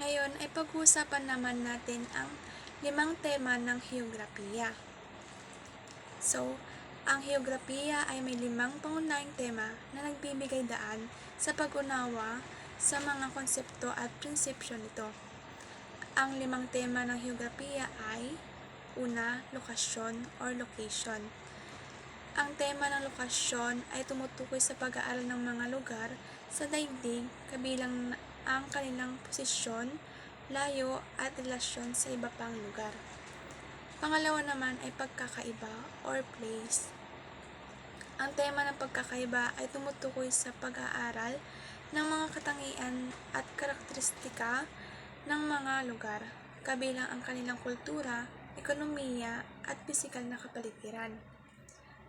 Ngayon ay pag-uusapan naman natin ang limang tema ng heograpiya. So, ang heograpiya ay may limang pangunahing tema na nagbibigay daan sa pag-unawa sa mga konsepto at prinsipyo nito. Ang limang tema ng heograpiya ay Una, lokasyon or location. Ang tema ng lokasyon ay tumutukoy sa pag-aaral ng mga lugar sa daigdig kabilang ang kanilang posisyon, layo at relasyon sa iba pang lugar. Pangalawa naman ay pagkakaiba or place. Ang tema ng pagkakaiba ay tumutukoy sa pag-aaral ng mga katangian at karakteristika ng mga lugar, kabilang ang kanilang kultura, ekonomiya at pisikal na kapaligiran.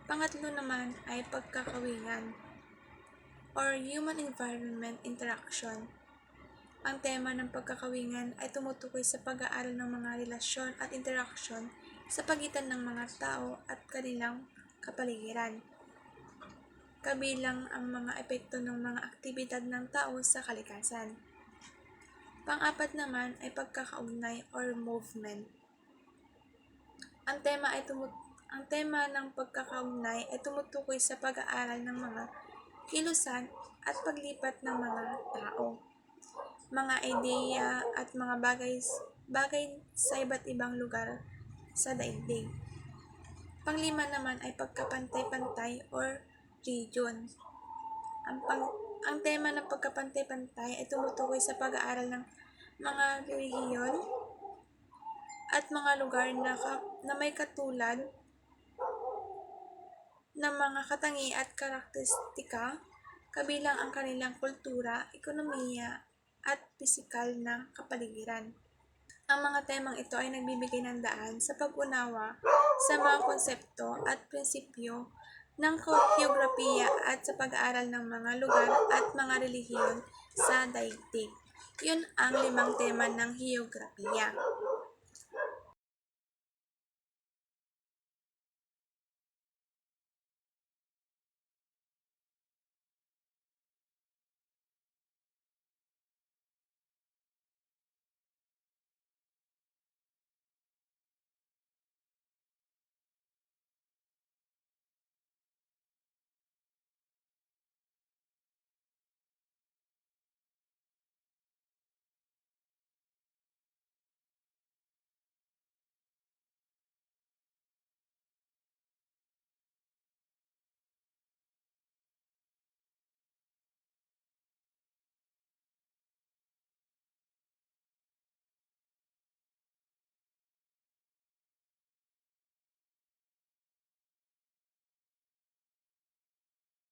Pangatlo naman ay pagkakawingan or human-environment interaction. Ang tema ng pagkakawingan ay tumutukoy sa pag-aaral ng mga relasyon at interaksyon sa pagitan ng mga tao at kanilang kapaligiran. Kabilang ang mga epekto ng mga aktibidad ng tao sa kalikasan. Pang-apat naman ay pagkakaugnay or movement. Ang tema ay tumut ang tema ng pagkakaugnay ay tumutukoy sa pag-aaral ng mga kilusan at paglipat ng mga tao, mga ideya at mga bagay bagay sa iba't ibang lugar sa daigdig. Panglima naman ay pagkapantay-pantay or region. Ang, pang, ang tema ng pagkapantay-pantay ay tumutukoy sa pag-aaral ng mga relihiyon at mga lugar na, ka, na may katulad ng mga katangi at karakteristika, kabilang ang kanilang kultura, ekonomiya, at pisikal na kapaligiran. Ang mga temang ito ay nagbibigay ng daan sa pag-unawa sa mga konsepto at prinsipyo ng geografiya at sa pag-aaral ng mga lugar at mga relihiyon sa daigdig. Yun ang limang tema ng geografiya.